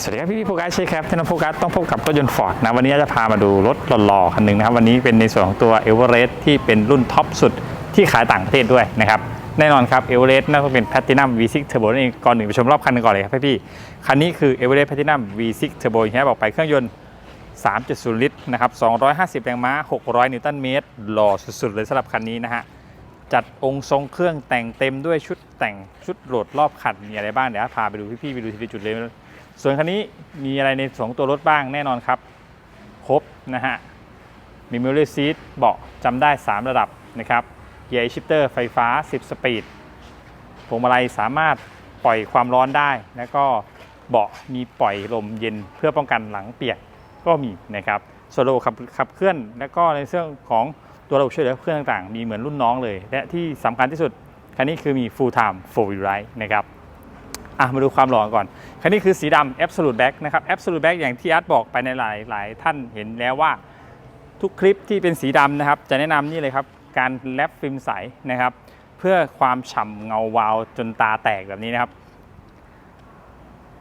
สวัสดีครับพี่พี่โฟกัสใช่ครับท่านโฟกัสต้องพบกับรถยนต์ฟอร์ดนะวันนี้จะพามาดูรถหล่อๆคันหนึ่งนะครับวันนี้เป็นในส่วนของตัวเอเวอเรสต์ที่เป็นรุ่นท็อปสุดที่ขายต่างประเทศด้วยนะครับแน่นอนครับเอเวอเรสต์น่าจะเป็นแพ t ตินัม V6 Turbo นั่นเองก่อนหนึ่งไปชมรอบคันกันก่อนเลยครับพี่พี่คันนี้คือเอเวอเรสต์แพ t ตินัม V6 Turbo อย่างที่บอกไปเครื่องยนต์ 3.0 ลิตรนะครับ250 แรงม้า 600 นิวตันเมตรหล่อสุดๆเลยสำหรับคันนี้นะฮะจัดองค์ทรงเครื่องแต่งเต็มด้วยชุดแต่งชุดโหลดรอบคันมีอะไรบ้างเดี๋ยวพาไปดูพี่ๆไปดูทีละจุดเลย ส่วนคันนี้มีอะไรในสองตัวรถบ้างแน่นอนครับ ครบนะฮะ มีมิลเลอร์ซีทเบาะจำได้ 3 ระดับนะครับเกียร์ชิปเตอร์ไฟฟ้า 10 สปีดพวงมาลัยสามารถปล่อยความร้อนได้ แล้วก็เบาะมีปล่อยลมเย็นเพื่อป้องกันหลังเปียกก็มีนะครับส่วนระบบขับขับเคลื่อน แล้วก็ในเรื่องของตัวระบบช่วยเหลือเครื่องต่างๆ มีเหมือนรุ่นน้องเลย และที่สำคัญที่สุด คันนี้คือมี full time four wheel drive นะครับ อะมาดูความหล่อก่อนคันนี้คือสีดำ absolute black นะครับ absolute black อย่างที่อาร์ตบอกไปในหลายหลายท่านเห็นแล้วว่าทุกคลิปที่เป็นสีดำนะครับ จะแนะนำนี่เลยครับ การแรปฟิล์มใสนะครับ เพื่อความฉ่ำเงาวาวจนตาแตกแบบนี้นะครับ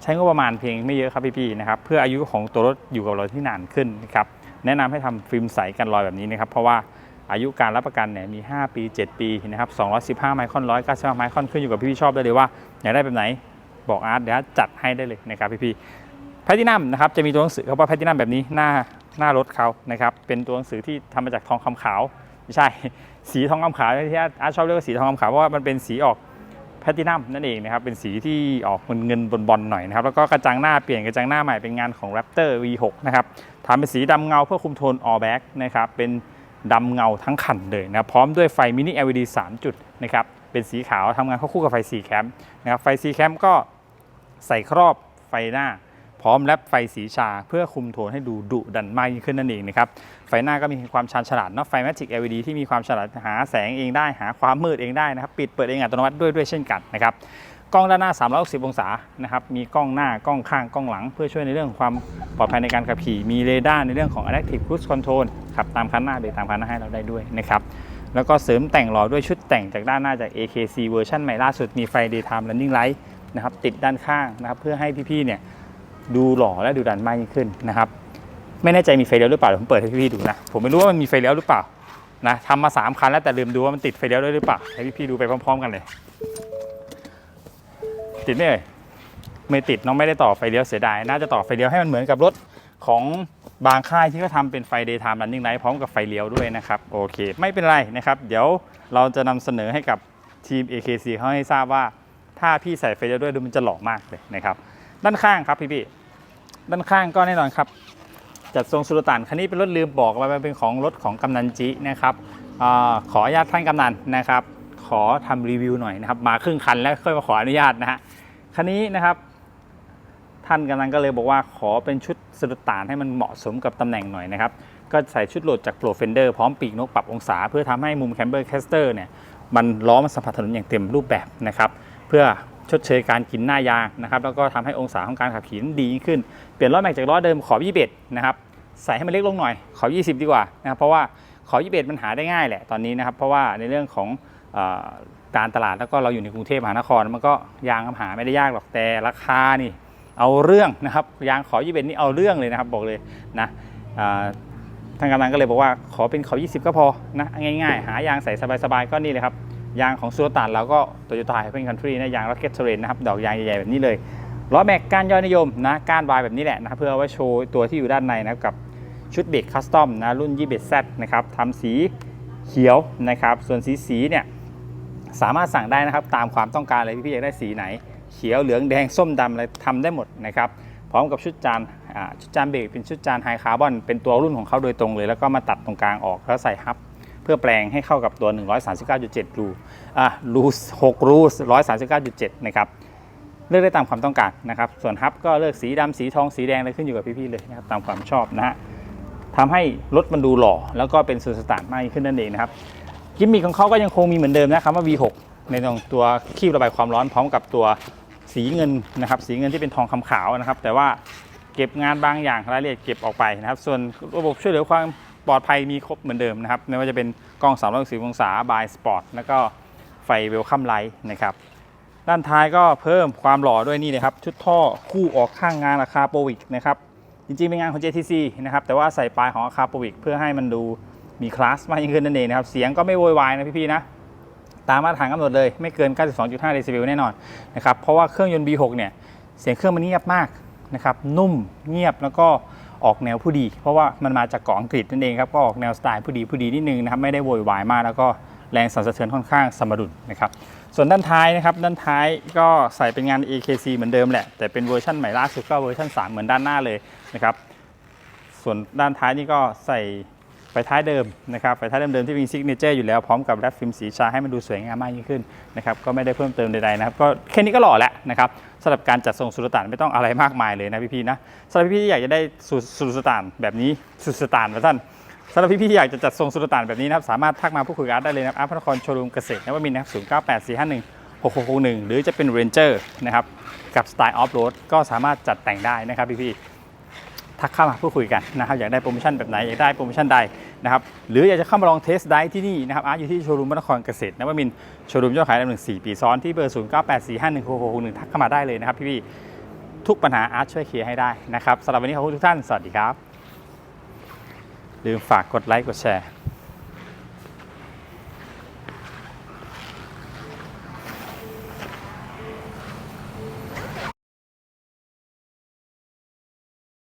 ใช้งบประมาณเพียงไม่เยอะครับพี่ๆนะครับ เพื่ออายุของตัวรถอยู่กับเราที่นานขึ้นนะครับแนะนำให้ทำฟิล์มใสกันรอยแบบนี้นะครับ เพราะว่าอายุการรับประกันเนี่ยมี 5 ปี 7 ปีนะครับ 215 ไมครอน 195 ไมครอน ขึ้นอยู่กับพี่ๆชอบได้เลยว่าอยากได้แบบไหน บอกอาร์ตเดี๋ยวจัดให้ได้เลยนะครับพี่ๆแพทินัมนะครับจะมีตัวหนังสือเขาว่าแพทินัมแบบนี้หน้าหน้ารถเขานะครับเป็นตัวหนังสือที่ทำมาจากทองคำขาวไม่ใช่ สีทองคำขาวที่อาร์ตชอบเรียกว่าสีทองคำขาวเพราะว่ามันเป็นสีออกแพทินัมนั่นเองนะครับเป็นสีที่ออกเงินเงินบอลๆหน่อยนะครับแล้วก็กระจังหน้าเปลี่ยนกระจังหน้าใหม่เป็นงานของ Raptor V6 นะครับทำเป็นสีดำเงาเพื่อคุมโทน all black นะครับเป็นดำเงาทั้งคันเลยนะรพร้อมด้วยไฟมินิ LED 3 จุดนะครับเป็นสีขาวทำงานควบคู่กับไฟสีแคมนะครับไฟสีแคมก็ ใส่ครอบไฟหน้า พร้อมแลปไฟสีชา เพื่อคุมโทนให้ดูดุดันมากยิ่งขึ้นนั่นเองนะครับ ไฟหน้าก็มีความชาญฉลาดเนาะไฟ Magic LED ที่มีความฉลาดหาแสงเองได้หาความมืดเองได้นะครับ ปิดเปิดเองอัตโนมัติด้วยด้วยเช่นกันนะครับกล้องด้านหน้า 360 องศา นะครับ มีกล้องหน้า กล้องข้าง กล้องหลัง เพื่อช่วยในเรื่องของความปลอดภัยในการขับขี่ มีเรดาร์ในเรื่องของ Adaptive Cruise Control ขับตามคันหน้าเบรกตามคันหน้าให้เราได้ด้วยนะครับ แล้วก็เสริมแต่งหล่อด้วยชุดแต่งจากด้านหน้าจาก AKC เวอร์ชันใหม่ล่าสุด มีไฟ Daytime Running Light นะครับติดด้านข้างนะครับเพื่อให้พี่ๆเนี่ยดูหล่อและดูดันมากยิ่งขึ้นนะครับไม่แน่ใจมีไฟเลี้ยวหรือเปล่าเดี๋ยวผมเปิดให้พี่ๆดูนะผมไม่รู้ว่ามันมีไฟเลี้ยวหรือเปล่านะทำมา 3 คันแล้วแต่ลืมดูว่ามันติดไฟเลี้ยวด้วยหรือเปล่าให้พี่ๆดูไปพร้อมๆกันเลย ติดไหมเอ่ยไม่ติดน้องไม่ได้ต่อไฟเลี้ยวเสียดายน่าจะต่อไฟเลี้ยวให้มันเหมือนกับรถของบางค่ายที่เขาทำเป็นไฟ daytime running light พร้อมกับไฟเลี้ยวด้วยนะครับโอเค ไม่เป็นไรนะครับ เดี๋ยวเราจะนำเสนอให้กับทีม AKC เขาให้ทราบว่า ถ้าพี่ใส่ไฟเลี้ยวด้วยดูมันจะหล่อมากเลยนะครับด้านข้างครับพี่พี่ด้านข้างก็แน่นอนครับ จัดทรงสุลต่านคันนี้เป็นรถลืมบอกมันเป็นของรถของกำนันจินะครับอขออนุญาตท่านกำนันนะครับ ขอทำรีวิวหน่อยนะครับ มาครึ่งคันแล้วค่อยมาขออนุญาตนะฮะคันนี้นะครับท่านกำนันก็เลยบอกว่าขอเป็นชุดสุลต่านให้มันเหมาะสมกับตำแหน่งหน่อยนะครับก็ใส่ชุดโหลดจากโปรเฟนเดอร์พร้อมปีกนกปรับองศา เพื่อทำให้มุมแคมเบอร์แคสเตอร์เนี่ยมันล้อมันสัมผัสถนนอย่างเต็มรูปแบบนะครับ พื่อชดเชยการกินหน้ายางนะครับแล้วก็ทำให้องศาของการขับขี่ดียิ่งขึ้น เปลี่ยนล้อแม็กจากล้อเดิมขอบ21นะครับใส่ให้มันเล็กลงหน่อยขอบ20 ดีกว่านะครับเพราะว่าขอบ21มันหาได้ง่ายแหละตอนนี้นะครับเพราะว่าในเรื่องของการตลาดแล้วก็เราอยู่ในกรุงเทพมหานคร มันก็ยางหาไม่ได้ยากหรอกแต่ราคานี่เอาเรื่องนะครับยางขอ21นี่เอาเรื่องเลยนะครับบอกเลยนะทางกำลังก็เลยบอกว่าขอเป็นขอ20 ก็พอนะง่ายๆ หายางใส่สบายๆก็นี่เลยครับ ยางของซูโรตันเราก็โตโยต้าเป็นคันทรีนะยาง Rocket Terrain นะครับดอกยางใหญ่ๆแบบนี้เลยล้อแม็กก้านยอดนิยมนะก้านวายแบบนี้แหละนะเพื่อเอาไว้โชว์ตัวที่อยู่ด้านในนะกับชุดเบรกคัสตอมนะรุ่น 21Z นะครับทำสีเขียวนะครับส่วนสีสีเนี่ยสามารถสั่งได้นะครับตามความต้องการเลยพี่ๆอยากได้สีไหน เขียวเหลืองแดงส้มดำอะไรทำได้หมดนะครับพร้อมกับชุดจานอ่าชุดจานเบรกเป็นชุดจานไฮคาร์บอนเป็นตัวรุ่นของเขาโดยตรงเลย แล้วก็มาตัดตรงกลางออกแล้วใส่ฮับ เพื่อแปลงให้เข้ากับตัว 139.7 รูอะรู6รู139.7 นะครับ เลือกได้ตามความต้องการนะครับ ส่วนฮับก็เลือกสีดำสีทองสีแดงอะไรขึ้นอยู่กับพี่ๆเลยนะครับตามความชอบนะฮะทำให้รถมันดูหล่อ แล้วก็เป็นสุดสตาร์ทมากขึ้นนั่นเองนะครับกิมมิคของเขาก็ยังคงมีเหมือนเดิมนะครับว่า V6 ในตรงตัวคีบระบายความร้อนพร้อมกับตัวสีเงินนะครับ สีเงินที่เป็นทองคำขาวนะครับ แต่ว่าเก็บงานบางอย่างรายละเอียดเก็บออกไปนะครับ ส่วนระบบช่วยเหลือความ ปลอดภัยมีครบเหมือนเดิมนะครับไม่ว่าจะเป็นกล้อง 360 องศาบายสปอร์ตแล้วก็ไฟเวลคัมไลท์นะครับด้านท้ายก็เพิ่มความหล่อด้วยนี่นะครับ ชุดท่อคู่ออกข้างงานราคาโปวิกนะครับจริงๆ เป็นงานของ JTC นะครับแต่ว่าใส่ปลายของอาคาโปวิกเพื่อให้มันดูมีคลาสมากยิ่งขึ้นนั่นเองนะครับเสียงก็ไม่โวยวายนะพี่ๆนะตามมาตรฐานกำหนดเลยไม่เกิน 92.5 เดซิเบลแน่นอนนะครับเพราะว่าเครื่องยนต์ B6 เนี่ยเสียงเครื่องมันเงียบมากนะครับนุ่มเงียบแล้วก็ ออกแนวผู้ดี เพราะว่ามันมาจากเกาะอังกฤษนั่นเองครับก็ออกแนวสไตล์ผู้ดีผู้ดีนิดนึงนะครับไม่ได้โวยวายมากแล้วก็แรงสั่นสะเทือนค่อนข้างสมดุลนะครับส่วนด้านท้ายนะครับด้านท้ายก็ใส่เป็นงาน AKC เหมือนเดิมแหละ แต่เป็นเวอร์ชันใหม่ล่าสุดก็เวอร์ชัน3 เหมือนด้านหน้าเลยนะครับส่วนด้านท้ายนี่ก็ใส่ไฟท้ายเดิมนะครับไฟท้ายเดิมๆที่มีซิกเนเจอร์อยู่แล้วพร้อมกับแรปฟิล์มสีชาให้มันดูสวยงามมากยิ่งขึ้นนะครับก็ไม่ได้เพิ่มเติมใดๆนะครับก็แค่นี้ก็หล่อแล้วนะครับ สำหรับการจัดทรงสุลต่านไม่ต้องอะไรมากมายเลยนะพี่ๆนะสำหรับพี่ๆที่อยากจะได้สุสุลต่านแบบนี้สุลต่านนะท่านสำหรับพี่ๆที่อยากจะจัดทรงสุลต่านแบบนี้นะครับสามารถทักมาพูดคุยกับอาร์ตได้เลยนะครับอาร์ตพระนครโชว์รูมเกษตรนะวมินทร์นะครับ098451 6661หรือจะเป็นเรนเจอร์นะครับกับสไตล์ออฟโรดก็สามารถจัดแต่งได้นะครับพี่ๆทักเข้ามาพูดคุยกันนะครับอยากได้โปรโมชั่นแบบไหนอยากได้โปรโมชั่นใด นะครับหรืออยากจะเข้ามาลองเทสได้ที่นี่นะครับอาร์ตอยู่ที่โชว์รูมนครเกษตรนวมินโชว์รูมยอดขายลำหนึ่งสี่ปีซ้อนที่เบอร์ศูนย์เก้าแปดสี่ห้าหนึ่งหกหกหนึ่งทักเข้ามาได้เลยนะครับพี่ๆทุกปัญหาอาร์ตช่วยเคลียร์ให้ได้นะครับสำหรับวันนี้ขอบคุณทุกท่านสวัสดีครับลืมฝากกดไลค์กดแชร์